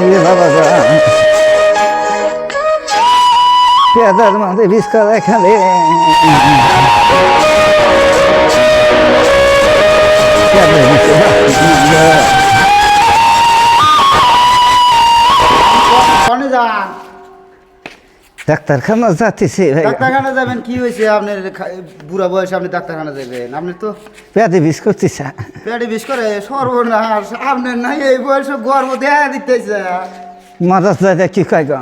এই বাবা গো। পেঁয়াজের মধ্যে বিষ করে খালে পেঁয়াজের ভিতরে ডাক্তারখানা যাচ্ছি ভাই। ডাক্তারখানা যাবেন কি হয়েছে? আপনার খা- বুড়া বয়সে আপনি ডাক্তারখানা যাবেন। আপনি তো পেঁয়াজে বিষ করতেছে পেটে বিষ করে সর্বনাশ। আপনার নাই এই বয়সে গর্ব দেখা দিতেছে। মাদার দাদা কি কয় গো?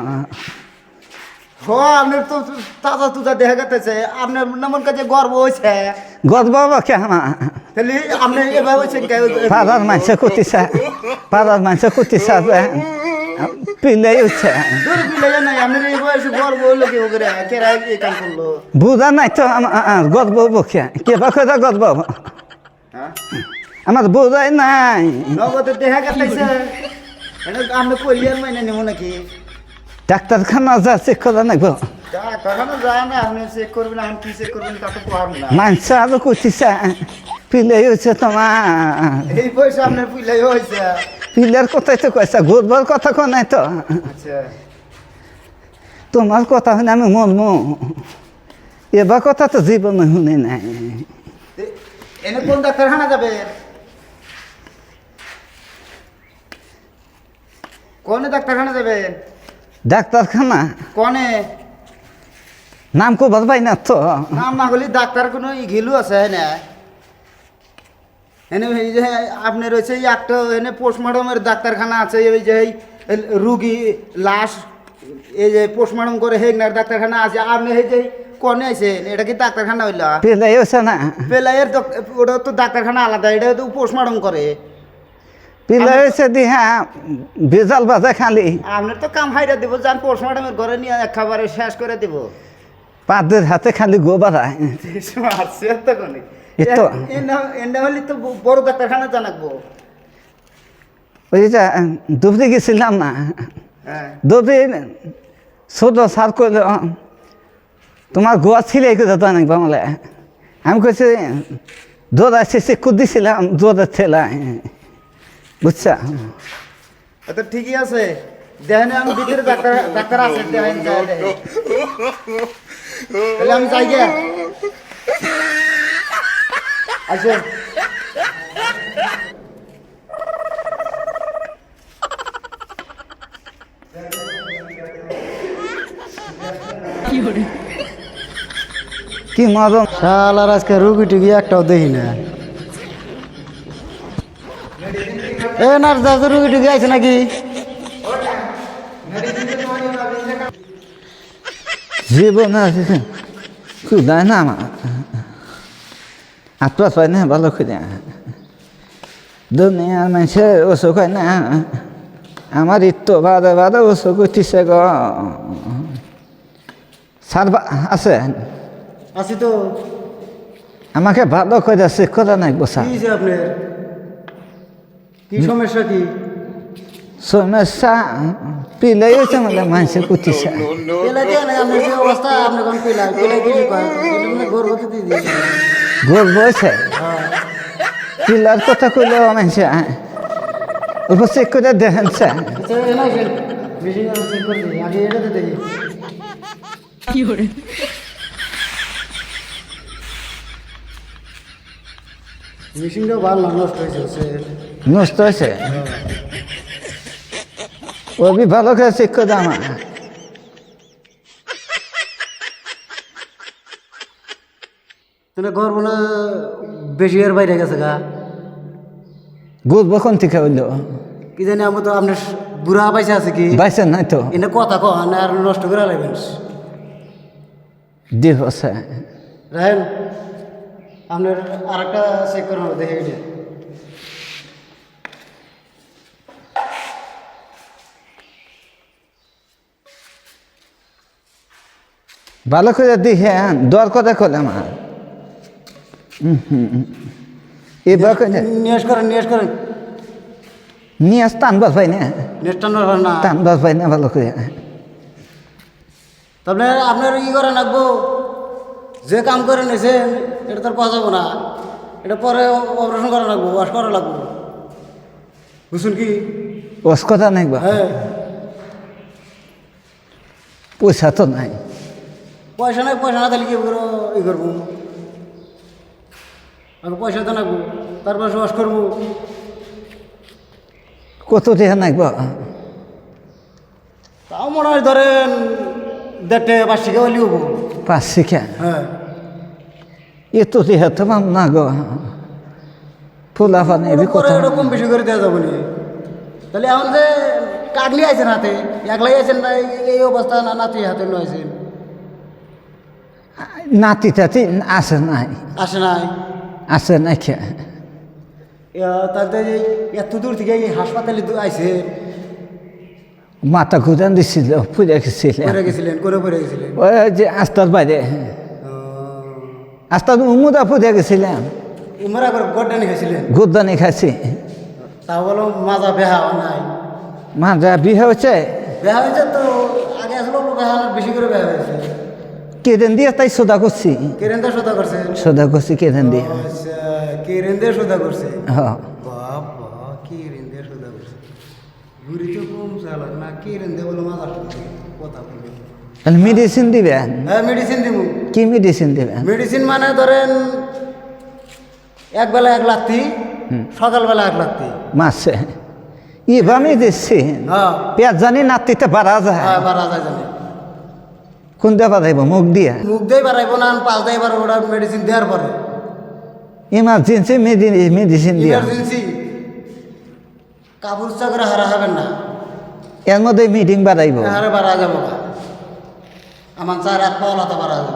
হ আপনার তো তাজা তুজা দেখা গেতেছে। আপনার নামন কাছে গর্ব হয়েছে? গদ বাবা কে? আমার তাহলে আপনি এবার হয়েছেন কে? পাড়ার মানুষ করতেছে। পাড়ার মানুষ করতেছে দূর নাই এই বয়সে কেরা কাম করল। বুঝা নাই তো গদ কে? কে বা কথা গদ বাবু হ্যাঁ? আমার বোঝাই নাই। নগদে দেখা মাইনে নেব নাকি? ডাক্তারখানা যা চেক করা নাকবো ডাক্তারখানা যায় চেক করবেন আপনি চেক করবেন তা তো পারবেন না। মানুষ আরও করতেছে পিলে হয়েছে তোমার। এই পয়সা আপনার পুইলাই হয়েছে। পিলের কথাই তো কয়েছে ঘুরবার কথা কো নাই তো? আচ্ছা। তোমার কথা শুনে আমি মরমু এবার কথা তো জীবনে শুনে নাই। এনে কোন ডাক্তারখানা যাবে? কোনে ডাক্তারখানা যাবে? ডাক্তারখানা? কোনে? নাম কো পাই না তো। নাম না হলে ডাক্তার কোনো ই ঘিলু আছে না? এনে এই যে আপনার হচ্ছে এই একটা এনে পোস্টমর্টমের ডাক্তারখানা আছে এই যে এই রুগী লাশ এই যে পোস্টমর্টম করে হেগনার ডাক্তারখানা আছে আপনি এই যে কনে আছেন এটা কি ডাক্তারখানা হইলা? পিলে হয়েছে না। পেলাইয়ের ওটা তো ডাক্তারখানা আলাদা এটা তো পোস্টমর্টম করে। পিলে হয়েছে দি হ্যাঁ বেজাল বাজা খালি। আপনার তো কাম হাইরা দেবো যান পোস্টমর্টমের ঘরে নিয়ে একেবারে শেষ করে দেব। পাদের হাতে খালি গোবারায় আছে তো কোনে এ এন্ডা হলে তো বড় ডাক্তারখানা জানাকবো ওই যে দুবরি গেছিলাম না। হ্যাঁ। দুবরি ছোট সার করল তোমার গোয়া ছিলে বাংলা আমি কইছি দৌড়া শেষে কুদিছিলাম দৌড়া ঠেলা বুঝছা? তো ঠিকই আছে। দেখেন আমি ভিতরে ডাক্তার ডাক্তার আছে দেখেন আমি যাই গে। আসেন। কি মরম? শালার আজকে রুগী টুগি একটাও দেখি না এ নার্স দাস রুগী টুগি আছে নাকি? জীবন আছে না আমার। আত্মা পাই না ভালো করে দুনিয়ার মানুষের অসুখ হয় না আমার ইত্তো বাদে বাদে অসুখ উঠিছে গ সার আছে আছি তো আমাকে ভালো করে চেক করা নাই বসা কি যে আপনার কি সমস্যা কি সমস্যা পিলে হয়েছে মানে মানুষের কুটিছে আপনার গর্ভবতী গোল বসে পিলার কথা কইলেও ওপর চেক করে দেখেন, স্যার। নষ্ট হয়েছে। ও ভালো করে করে আমার তাহলে গর্ব না বেশি এর বাইরে গেছে গা। বুঝব কোন থেকে হইল? কি জানি আমি তো আপনার বুড়া পয়সা আছে কি? বাইসে নাই তো। এনে কথা কন আর নষ্ট করে লাগবেন দি হচ্ছে রাহেন আপনার আর একটা চেক করানো দেখে এটা। ভালো করে দিহে দর কথা করলে আমার। হুম, হুম। এবার করে নিয়েস করেন নিয়েস করেন। নিয়ে আস টানবার পাই না। নেটটা না। টানবার পাই না ভালো করে। তাহলে আপনার ই করে লাগবো যে কাম করে নিয়েছেন এটা তো পাওয়া যাব না। এটা পরে অপারেশন করা লাগবো ওয়াশ করা লাগবো। বুঝুন কি? ওস কথা নাই বা? হ্যাঁ। পয়সা তো নাই। পয়সা নাই পয়সা না তাহলে কি করব ই করব। আগে পয়সা তো নাকবো তারপর ওয়াশ করব। কত টাকা নাই বা তাও মনে হয় ধরেন দেড়টে পাঁচ হলে হব। পাঁচ শিখা হ্যাঁ। এত টাকা তো পাম না গো ফুলা পানি এবি কথা এরকম বেশি করে দেওয়া যাবে না। তাহলে এখন যে কাকলি আছেন হাতে একলাই আছেন না এই- অবস্থা না নাতি হাতে নয়েছেন নাতি টাতি আছে নাই। আসে নাই। আছে তাতে এই এত দূর থেকে এই হাসপাতালে আইছে। মাথা ঘুরান দিছিল গেছিল গেছিলেন। ওই যে আস্তার বাইরে। আস্তার উমুদা পুজা গেছিলাম উমরা করে গড্ডানি গেছিলেন গুদানি খাইছি। তা বলো মাজা বেহা নাই। মা যা বিয়ে হয়েছে? বেহা হয়েছে তো আগে আসলে বেহা বেশি করে বেহা হয়েছে। কেদিন দিয়ে তাই সোদা করছি। কেরেন্দে সোদা করছে? সোদা করছি কেদিন দিয়ে। আচ্ছা কেরেন্দে সোদা করছে? হ্যাঁ বাবা কেরেন্দে সোদা করছে? ঘুরি তো কম চালাক না বলে কথা বলবে। তাহলে মেডিসিন দিবেন হ্যাঁ মেডিসিন দিব কি মেডিসিন দিবেন মেডিসিন মানে ধরেন একবেলা এক লাত্তি সকালবেলা এক লাত্তি। মাসে। ইবা আমি দিচ্ছি। হ্যাঁ। পেঁয়াজ জানি নাতিতে বাড়া যায়। হ্যাঁ বাড়া যায় জানে। কোন দিয়ে বাড়াইব মুখ দিয়া? মুখ দিয়ে বাড়াইবো না পাঁচ দিয়ে বাড়াবো ওটা মেডিসিন দেওয়ার পরে। ইমার্জেন্সি মেডিসিন দিয়া। ইমার্জেন্সি কাপড় চাকরে হারা হবেন না। এর মধ্যে মিটিং বাড়াইব হারে বাড়া যাব আমার চার এক পাওয়া লাতা বাড়া যাবে।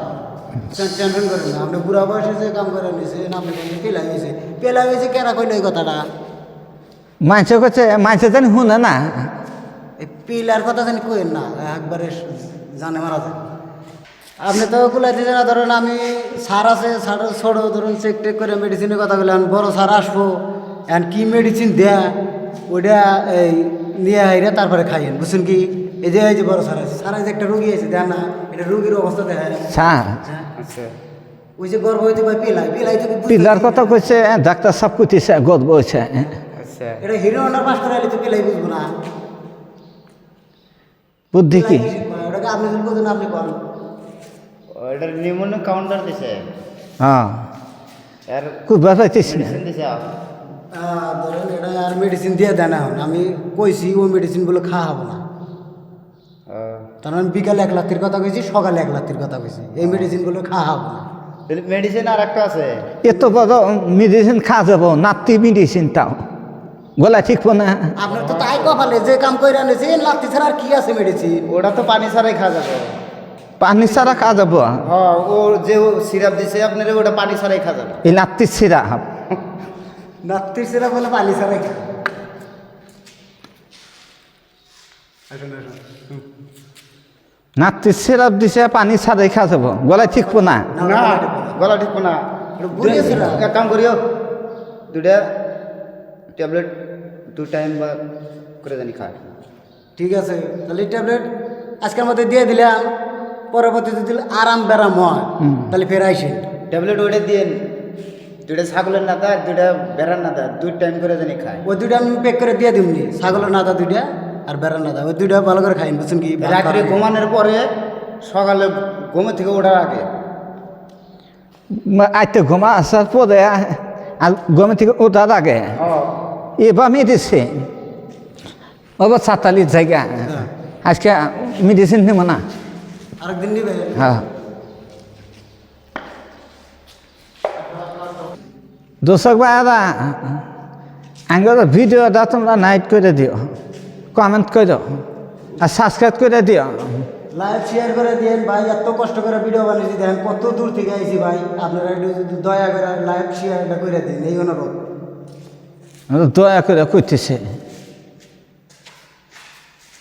টেনশন করেন না। আপনি বুড়া বয়সে যে কাম করে নিয়েছেন আপনি পেলা হয়েছে পেলা হয়েছে কেনা কইলে ওই কথাটা? মানুষে করছে মানুষে জানি শুনে না। এই পিলার কথা জানি কইেন না। একবারে জানে মারা যায়। আপনি তো কুলাই দিয়েছেন না ধরুন আমি সার আছে সার ছোটো ধরুন চেক টেক করে মেডিসিনের কথা বললেন বড় সার আসব এখন কি মেডিসিন দেয়া? ওইটা এই নিয়ে আইরে তারপরে খাইয়েন বুঝছেন কি? এই যে এই যে বড় সার আছে সার আছে একটা রুগী আছে দেন না এটা রুগীর অবস্থা দেখেন স্যার আচ্ছা। ওই যে গর্ভবতী বা পিলাই পিলাই থেকে পিলার কথা কইছে ডাক্তার সব কুতিছে গদ বইছে আচ্ছা। এটা হিরো হন্ডার পাস করে তো পিলাই বুঝব না। বুদ্ধি কি? ওটাকে আপনি যদি বুঝেন আপনি করেন। ওইটার নিউমোনিয়া কাউন্টার দিছে। হ্যাঁ। আর খুব না দিছে। ধরেন এটা আর মেডিসিন দিয়ে দেয় না এখন। আমি কইছি ওই মেডিসিনগুলো খাওয়া হব না। কারণ আমি বিকালে এক লাখের কথা কইছি সকালে এক লাখের কথা কইছি। এই মেডিসিনগুলো খাওয়া হব না। মেডিসিন আর একটা আছে। এত বড় মেডিসিন খাওয়া যাব নাতি মেডিসিন তাও। গলা ঠিক না। আপনার তো তাই কপালে যে কাম করে আনেছে লাত্তি ছাড়া আর কি আছে মেডিসিন ওটা তো পানি ছাড়াই খাওয়া যাবে। পানি ছাড়া খাওয়া যাব। হ্যাঁ ও যে সিরাপ দিছে আপনার ওটা পানি ছাড়াই খাওয়া যাবে। এই নাতি ছিড়া নাত্তির সেরা বলে পানি ছাড়াই খা আসুন, আসুন। নাতি সিরাপ দিছে পানি ছাড়াই খাওয়া যাব। গলা ঠিক না? না গলা ঠিক না। এক কাম করিও। দুটা ট্যাবলেট দু টাইম বা করে জানি খায় ঠিক আছে তাহলে ট্যাবলেট আজকের মধ্যে দিয়ে দিলাম। পরবর্তীতে দিলে আরাম বেরাম হয় তাহলে ফের আইসেন ট্যাবলেট ওইটা দিয়ে দুটা ছাগলের নাতা আর দুটা বেড়ার নাতা দুই টাইম করে জানি খায়। ওই দুইটা আমি প্যাক করে দিয়ে দিমনি ছাগলের নাদা দুইটা আর বেড়ার নাদা ওই দুইটা ভালো করে খাইন বুঝছেন কি? রাত্রে ঘুমানোর পরে সকালে ঘুমে থেকে ওঠার আগে। আইতে ঘুমা আসার পরে আর গমে থেকে ওঠার আগে এবার মেডিসিন। ওবার সাতালির জায়গা। আজকে মেডিসিন নেব না। আরেকদিন নিবে? হ্যাঁ। দর্শক ভাইরা আঙ্গর ভিডিওটা তোমরা নাইট করে দিও কমেন্ট করো আর সাবস্ক্রাইব করে দিও। লাইভ শেয়ার করে দিয়েন ভাই এত কষ্ট করে ভিডিও বানিয়েছি দেখেন কত দূর থেকে আইছি ভাই। আপনারা একটু দয়া করে লাইভ শেয়ারটা করে দিন এই অনুরোধ। দয়া করে করতেছে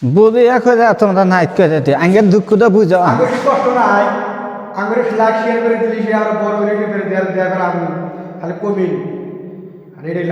বলিয়া করে তোমরা নাইট করে দিই আঙ্গের দুঃখটা বুঝো। কষ্ট নাই। আঙুরে লাইক শেয়ার করে দিলি, সে আরও বড় করে দেওয়ার দেওয়ার আমি খালি কমি আর এটাই